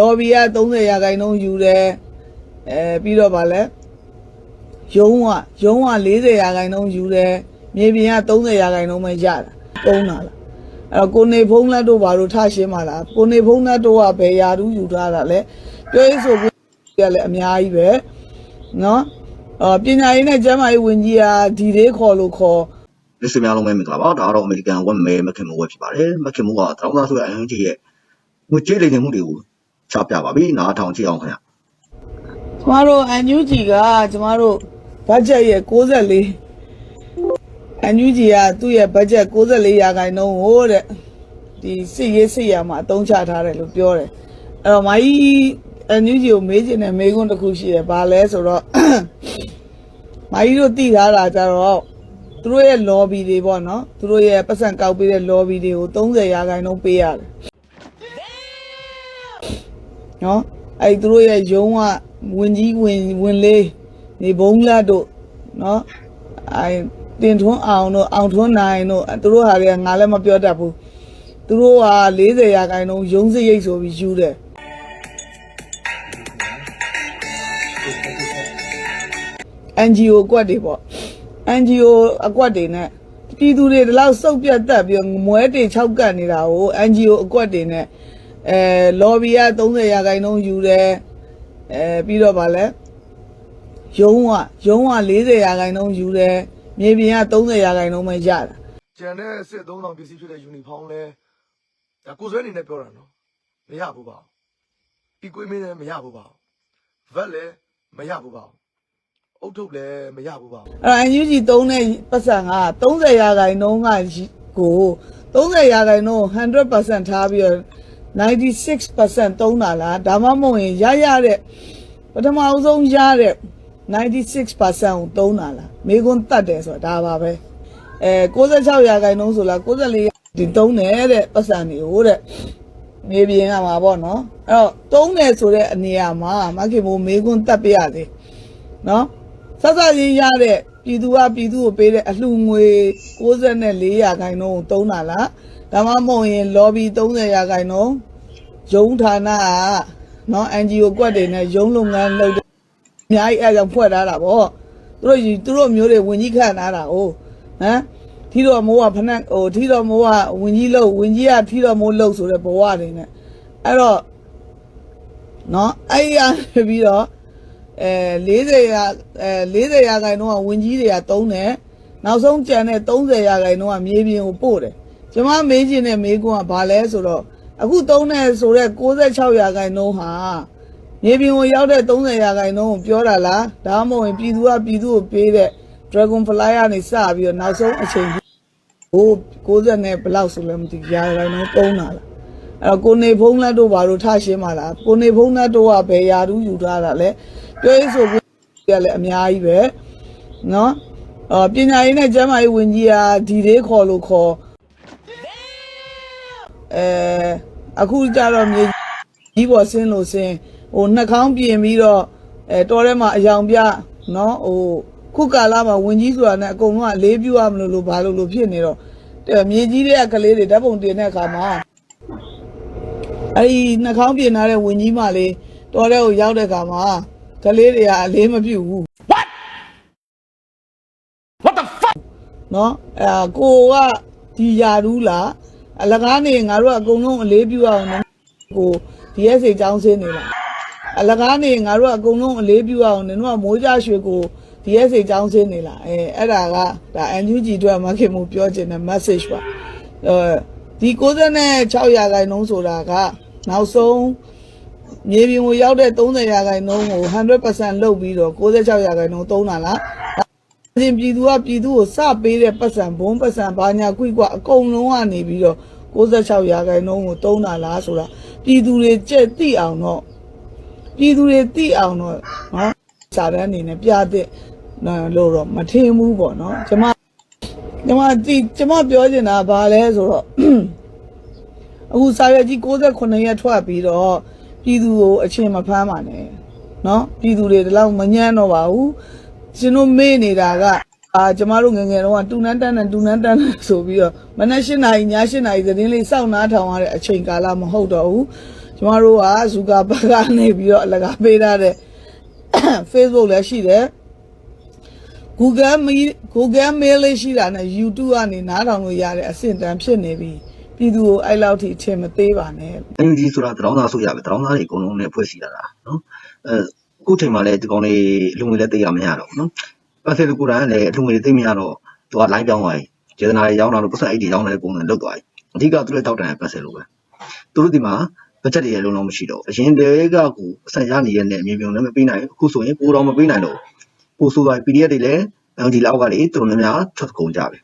လော်ဘီက30ရာခိုင်နှုန်းယူတယ်အဲပြီးတော့ဗာလဲရုံးကရုံးက40ရာခိုင်နှုန်းယူတယ်မြေပြင်က30ရာခိုင်နှုန်းပဲရတာတုံးတာလားအဲ့တော့ကိုနေဖုံးလက်တို့ဘာလို့ထရှင်းပါလားကိုနေဖုံးလက်တို့ကဘယ်ရာထူးယူထားတာလဲပြောရေးဆိုပြီးရလဲအများကြီးပဲနော်အော်ပညာရေးနဲ့ကျန်းမာရေးဝန်ကြီးကဒီလေးခေါ်လို့ခေါ်လစ်စများလုံးပဲမင်္ဂလာပါဒါကတော့အမေရိကန်ဝက်မဲမခင်မိုးဝက်ဖြစ်ပါတယ်မခင်မိုးကတောင်းသားဆိုတဲ့အန်ဂျီရဲ့ငွေကြေးလိမ်လည်မှုတွေကို ချပြပါပြီနားထောင်ကြည့်အောင်ခင်ဗျကျမတို့အန်ယူဂျီကကျမတို့ဘတ်ဂျက်ရဲ့64အန်ယူဂျီကသူ့ရဲ့ဘတ်ဂျက်64ရာခိုင်နှုန်းကိုတဲ့ဒီစစ်ရေးစစ်ရမှာအသုံးချထားတယ်လို့ပြောတယ်အဲ့တော့မိုင်းအန်ယူဂျီကိုမေးချင်တဲ့မေးခွန်းတစ်ခုရှိတယ်ဘာလဲဆိုတော့မိုင်းတို့တည်ထားတာကြတော့သူတို့ရဲ့ lobby တွေပေါ့နော်သူတို့ရဲ့ပတ်စံကောက်ပေးတဲ့ lobby တွေကို30ရာခိုင်နှုန်းပေးရတယ် နော်အဲ့သူတို့ရဲ့ယုံကဝင်ကြီးဝင်ဝင်လေးနေဘုံလာတို့နော်အဲ့တင်ထွန်းအောင်တို့အောင်ထွန်းနိုင်တို့သူတို့ဟာတွေကငါလည်းမပြောတတ်ဘူးသူတို့ဟာ40ရာခိုင်နှုန်းယုံစရိတ်ဆိုပြီးယူတယ် NGO အကွက်တွေပေါ့ NGO အကွက်တွေနဲ့ပြည်သူတွေဒီလောက်စုပ်ပြတ်တက်ပြီးတော့မွဲတေ6ကတ်နေတာကို NGO အကွက်တွေနဲ့ အဲ lobby က30ရာခိုင်နှုန်းယူတယ်အဲပြီးတော့ဗာလဲရုံးကရုံးက40ရာခိုင်နှုန်းယူတယ်မြေပြင်က30ရာခိုင်နှုန်းပဲရတာကျန်တဲ့စစ်သုံးဆောင်ပစ္စည်းဖြစ်တဲ့ယူနီဖောင်းလဲဒါကိုယ်စွဲအနေနဲ့ပြောတာနော်မရဘူးပါဘူး equipment လည်းမရဘူးပါဘူး vet လည်းမရဘူးပါဘူးအုတ်ထုတ်လည်းမရဘူးပါဘူးအဲ့တော့ NUG သုံးတဲ့ပတ်စံက30ရာခိုင်နှုန်းကကို30ရာခိုင်နှုန်း100%ထားပြီးတော့ 96%သုံးတာလားဒါမှမဟုတ်ရင်ရရတဲ့ပထမအဆုံးရတဲ့96%ကိုသုံးတာလားမိကွန်းတတ်တယ်ဆိုတာဒါပါပဲအဲ66ရာခိုင်နှုန်းဆိုလား94ရာဒီသုံးတယ်တဲ့ပတ်စံတွေကိုတဲ့မြေပြင်ကမှာပေါ့နော်အဲ့တော့သုံးတယ်ဆိုတဲ့အနေအမှာမခင်မိုးမိကွန်းတတ်ပြရသေးနော်ဆက်ဆက်ရင်းရတဲ့ပြည်သူကပြည်သူကိုပေးတဲ့အလှငွေ64ရာခိုင်နှုန်းကိုသုံးတာလား ဒါမှမဟုတ်ရင် lobby 30ရာခိုင်နှုန်းရုံးဌာနကနော် NGO ကွက်တွေနဲ့ရုံးလုပ်ငန်းလုပ်တဲ့အများကြီးအဲကြောင့်ဖွဲ့ထားတာပေါ့သူတို့ယူသူတို့မျိုးတွေဝင်ကြီးခန့်ထားတာ哦ဟမ်ထီတော်မိုးကဖနက်ဟိုထီတော်မိုးကဝင်ကြီးလို့ဝင်ကြီးကထီတော်မိုးလို့ဆိုတဲ့ဘဝတွေနဲ့အဲ့တော့နော်အဲ့ဒီကနေပြီးတော့အဲ40ရာအဲ40ရာခိုင်နှုန်းကဝင်ကြီးတွေကသုံးတယ်နောက်ဆုံးကြံတဲ့30ရာခိုင်နှုန်းကမြေပြင်ကိုပို့တယ် ကျွန်မမေးချင်တဲ့မေးခွန်းကဘာလဲဆိုတော့အခုသုံးတဲ့ဆိုတဲ့66ရာခိုင်နှုန်းဟာမြေပြင်ကိုရောက်တဲ့30ရာခိုင်နှုန်းကိုပြောတာလားဒါမှမဟုတ်ရင်ပြည်သူကပြည်သူကိုပေးတဲ့ Dragon Fly ကနေစပြီးတော့နောက်ဆုံးအချိန်ဟို60နဲ့ဘယ်လောက်ဆိုလဲမသိရာခိုင်နှုန်းသုံးတာလားအဲ့တော့ကိုနေဖုံးလက်တို့ဘာလို့ထရှင်းပါလားကိုနေဖုံးလက်တို့ကဘယ်ရာထူးယူထားတာလဲပြောရေးဆိုပြီးရလဲအများကြီးပဲနော်အော်ပညာရေးနဲ့ကျန်းမာရေးဝန်ကြီးကဒီလေးခေါ်လို့ခေါ် အဲအခုကြတော့မြေကြီးပေါ်ဆင်းလို့ဆင်းဟိုနှာခေါင်းပြင်ပြီးတော့အဲတော်ထဲမှာအယောင်ပြနော်ဟိုခုကာလာမှာဝင်ကြီးဆိုတာနဲ့အကုန်လုံးကလေးပြူရမလို့လို့ဘာလို့လို့ဖြစ်နေတော့တဲ့မြေကြီးတွေကကလေးတွေဓာတ်ပုံတင်တဲ့အခါမှာအဲ့ဒီနှာခေါင်းပြင်ထားတဲ့ဝင်ကြီးမလေးတော်တဲ့ကိုရောက်တဲ့ခါမှာကလေးတွေကအလေးမပြုတ်ဘူး What What the fuck နော်အဲကိုကဒီယာရူးလား အလကားနေငါတို့ကအကုန်လုံးအလေးပြုတ်အောင်နော်ကို DSA ចောင်းစင်းနေလားအလကားနေငါတို့ကအကုန်လုံးအလေးပြုတ်အောင်နင်တို့ကမိုးကြရွှေကို DSA ចောင်းစင်းနေလားအဲအဲ့ဒါကဒါ NUG အတွက်မခင်မှုပြောချင်တဲ့ message ပါအဲဒီ96ရာခိုင်နှုန်းဆိုတာကနောက်ဆုံးမြေပြင်ကိုရောက်တဲ့30ရာခိုင်နှုန်းကို100%လုပ်ပြီးတော့96ရာခိုင်နှုန်းသုံးတာလား အရင်ပြည်သူကပြည်သူကိုစပေးတဲ့ပတ်စံဘုံပတ်စံဘာညာခွိကွာအကုန်လုံးကနေပြီးတော့96ရာခိုင်နှုန်းကိုတုံးတာလားဆိုတာပြည်သူတွေကြက်သိအောင်တော့ပြည်သူတွေသိအောင်တော့နော်စာတန်းအနေနဲ့ပြတဲ့လို့တော့မထင်ဘူးပေါ့နော်ကျမကျမဒီကျမပြောချင်တာဘာလဲဆိုတော့အခုစာရွက်ကြီး68ရက်ထွက်ပြီးတော့ပြည်သူကိုအချင်းမဖမ်းပါနဲ့နော်ပြည်သူတွေဒီလောက်မညံ့တော့ပါဘူး ကျွန်တော်မေ့နေတာကအာကျမတို့ငယ်ငယ်တုန်းကတူနန်းတန်းနဲ့တူနန်းတန်းနဲ့ဆိုပြီးတော့မနက်၈နာရီည၈နာရီသတင်းလေးစောင့်နားထောင်ရတဲ့အချိန်ကာလမဟုတ်တော့ဘူးကျမတို့ကဇူကာဘတ်ကနေပြီးတော့အလကားပေးထားတဲ့ Facebook လည်းရှိတယ် Google Mail Google Mail လေးရှိတာနဲ့ YouTube ကနေနားထောင်လို့ရတဲ့အဆင့်တန်းဖြစ်နေပြီပြည်သူကိုအဲ့လောက်ထိထင်မသေးပါနဲ့ NUG ဆိုတာတရောင်းသားဆိုရပဲတရောင်းသားတွေအကုန်လုံးနဲ့ဖွဲ့စည်းလာတာနော်အဲအ ခုချိန်မှာလည်းဒီကောင်လေးလူငွေလည်းသိရမရတော့ဘူးနော်ပတ်သက်လို့ကိုယ်တိုင်ကလည်းလူငွေတွေသိမရတော့သူက line ပြောင်းသွားပြီကျေသနာတွေရောင်းတာလို့ပတ်သက်အဲ့ဒီရောင်းတဲ့ပုံစံလောက်သွားပြီအဓိကသူလည်းတောက်တန်ပတ်သက်လို့ပဲသူတို့ဒီမှာဘတ်ဂျက်တွေလုံးလုံးမရှိတော့အရင်တည်းကကိုအဆန်ရနေတဲ့နဲ့အမြင်ပြုံလည်းမပေးနိုင်အခုဆိုရင်ပိုတော့မပေးနိုင်တော့ပိုဆိုသွား PDF တွေလည်း NUG လောက်ကလေတော်တော်များများထွက်ကုန်ကြပြီ